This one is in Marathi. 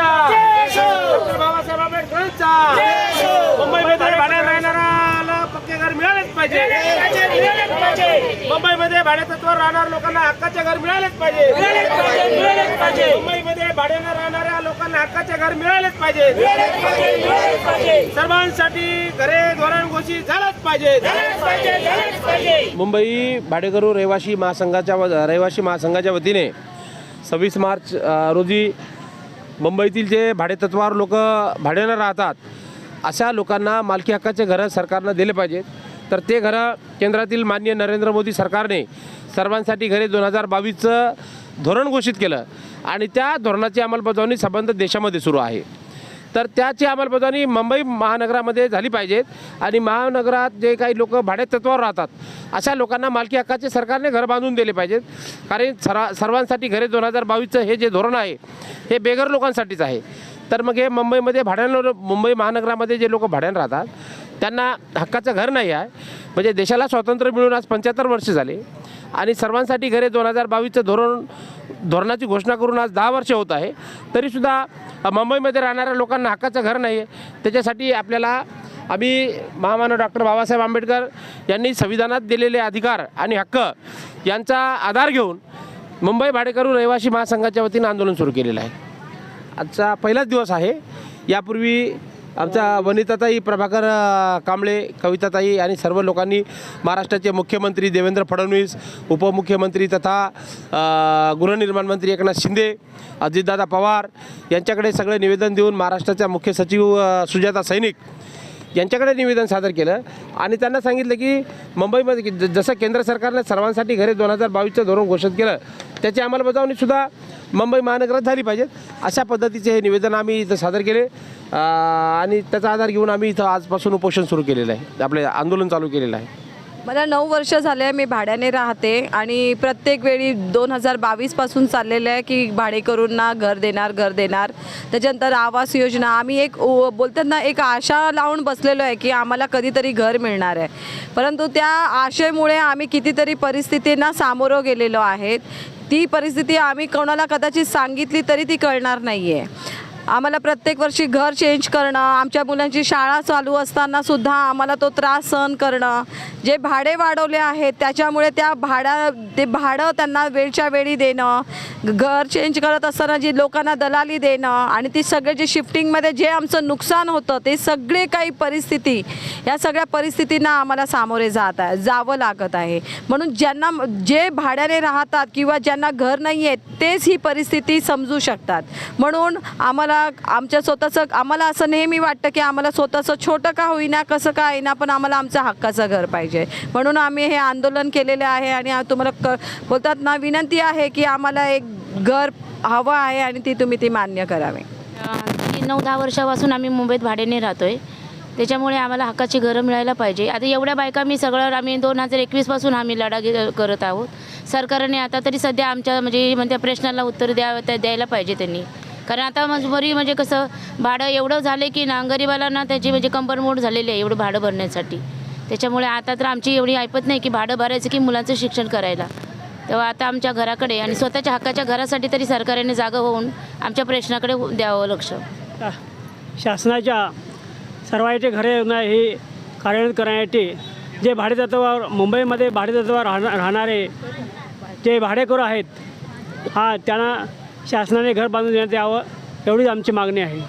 आंबेडकरांचा बाबासाहेब आंबेडकरांचा. मुंबईमध्ये भाड्यात राहणाऱ्याला पक्के घर मिळालेच पाहिजे. मुंबईमध्ये भाड्यातत्वावर राहणाऱ्या लोकांना हक्काचे घर मिळालेच पाहिजे. मुंबईमध्ये भाड्यानं राहणाऱ्या लोकांना हक्काचे घर मिळालेच पाहिजे. सर्वांसाठी घरे धोरण घोषित झालंच पाहिजे. मुंबई भाडेकरू रहिवासी महासंघाच्या रहिवासी महासंघाच्या वतीने सव्वीस मार्च रोजी मुंबईतील जे भाडेतत्वावर लोक भाड्यानं राहतात अशा लोकांना मालकी हक्काचे घरं सरकारनं दिले पाहिजेत. तर ते घरं केंद्रातील माननीय नरेंद्र मोदी सरकारने सर्वांसाठी घरे दोन हजार बावीसचं धोरण घोषित केलं. आणि त्या धोरणाची अंमलबजावणी संबंध देशामध्ये सुरू आहे. तर त्याची अंमलबजावणी मुंबई महानगरामध्ये झाली पाहिजेत आणि महानगरात जे काही लोक भाडेतत्वावर राहतात अशा लोकांना मालकी हक्काचे सरकारने घर बांधून दिले पाहिजेत. कारण सरा सर्वांसाठी घरे दोन हजार बावीसचं हे जे धोरण आहे हे बेघर लोकांसाठीच आहे. तर मग हे मुंबईमध्ये भाड्यानं मुंबई महानगरामध्ये जे लोक भाड्यानं राहतात त्यांना हक्काचं घर नाही आहे. म्हणजे देशाला स्वातंत्र्य मिळून आज पंच्याहत्तर वर्ष झाले आणि सर्वांसाठी घरे दोन हजार बावीसचं धोरण धोरणाची घोषणा करून आज दहा वर्ष होत आहे. तरीसुद्धा मुंबईमध्ये राहणाऱ्या लोकांना हक्काचं घर नाही आहे त्याच्यासाठी आपल्याला आम्ही महामानव डॉक्टर बाबासाहेब आंबेडकर यांनी संविधानात दिलेले अधिकार आणि हक्क यांचा आधार घेऊन मुंबई भाडेकरू रहिवासी महासंघाच्या वतीनं आंदोलन सुरू केलेलं आहे. आजचा पहिलाच दिवस आहे. यापूर्वी आमच्या वनिताताई प्रभाकर कांबळे कविताताई आणि सर्व लोकांनी महाराष्ट्राचे मुख्यमंत्री देवेंद्र फडणवीस उपमुख्यमंत्री तथा गृहनिर्माण मंत्री एकनाथ शिंदे अजितदादा पवार यांच्याकडे सगळे निवेदन देऊन महाराष्ट्राच्या मुख्य सचिव सुजाता सैनिक यांच्याकडे निवेदन सादर केलं आणि त्यांना सांगितलं की मुंबईमध्ये जसं केंद्र सरकारने सर्वांसाठी घरे दोन हजार बावीसचं धोरण घोषित केलं त्याची अंमलबजावणीसुद्धा मुंबई महानगरात झाली पाहिजे अशा पद्धतीचे हे निवेदन आम्ही इथं सादर केले. आणि त्याचा आधार घेऊन आम्ही इथं आजपासून उपोषण सुरू केलेलं आहे. आपले आंदोलन चालू केलेलं आहे. मला नऊ वर्ष झाले मी भाड्याने राहते आणि प्रत्येक वेळी दोन हजार बावीसपासून चाललेलं आहे की भाडेकरूंना घर देणार घर देणार. त्याच्यानंतर आवास योजना. आम्ही एक बोलतात ना एक आशा लावून बसलेलो आहे की आम्हाला कधीतरी घर मिळणार आहे. परंतु त्या आशेमुळे आम्ही कितीतरी परिस्थितींना सामोरं गेलेलो आहेत. ती परिस्थिती आम्ही कोणाला कदाचित सांगितली तरी ती कळणार नाही आहे आम्हाला प्रत्येक वर्षी घर चेंज करणं आमच्या मुलांची शाळा चालू असताना सुद्धा आम्हाला तो त्रास सहन करणं. जे भाडे वाढवले आहेत त्याच्यामुळे त्या भाड्या ते भाडं त्यांना वेळच्या वेळी देणं घर चेंज करत असताना जी लोकांना दलाली देणं आणि ती सगळे जे शिफ्टिंगमध्ये जे आमचं नुकसान होतं ते सगळे काही परिस्थिती या सगळ्या परिस्थितींना आम्हाला सामोरे जात आहे जावं लागत आहे. म्हणून ज्यांना जे भाड्याने राहतात किंवा ज्यांना घर नाही आहेत तेच ही परिस्थिती समजू शकतात. म्हणून आम्हाला आमच्या स्वतःचं आम्हाला असं नेहमी वाटतं की आम्हाला स्वतःचं छोटं का होईना कसं का होईना पण आम्हाला आमचं हक्काचं घर पाहिजे. म्हणून आम्ही हे आंदोलन केलेलं आहे आणि तुम्हाला क बोलतात ना विनंती आहे की आम्हाला एक घर हवं आहे आणि ती तुम्ही ती मान्य करावे. नऊ दहा वर्षापासून आम्ही मुंबईत भाड्याने राहतो आहे त्याच्यामुळे आम्हाला हक्काची घरं मिळायला पाहिजे. आता एवढ्या बायका मी सगळं आम्ही दोन हजार एकवीसपासून आम्ही लढा करत आहोत. सरकारने आता तरी सध्या आमच्या म्हणजे म्हणजे प्रश्नाला उत्तर द्या त्या- द्यायला पाहिजे त्यांनी. कारण आता मजबुरी म्हणजे कसं भाडं एवढं झालं की ना गरीबाला ना त्याची म्हणजे कंबरमोड झालेली आहे एवढं भाडं भरण्यासाठी. त्याच्यामुळे आता तर आमची एवढी ऐपत नाही की भाडं भरायचं की मुलांचं शिक्षण करायला. तेव्हा आता आमच्या घराकडे आणि स्वतःच्या हक्काच्या घरासाठी तरी सरकारने जागा होऊन आमच्या प्रश्नाकडे द्यावं लक्ष. शासनाच्या सर्वांचे घरे योजना हे कार्यान्वित करण्यासाठी जे भाडेतत्वावर मुंबईमध्ये भाडेतत्वावर राहणार राहणारे जे भाडेकरू आहेत हा त्यांना शासनाने घर बांधून देण्यात यावं एवढीच आमची मागणी आहे.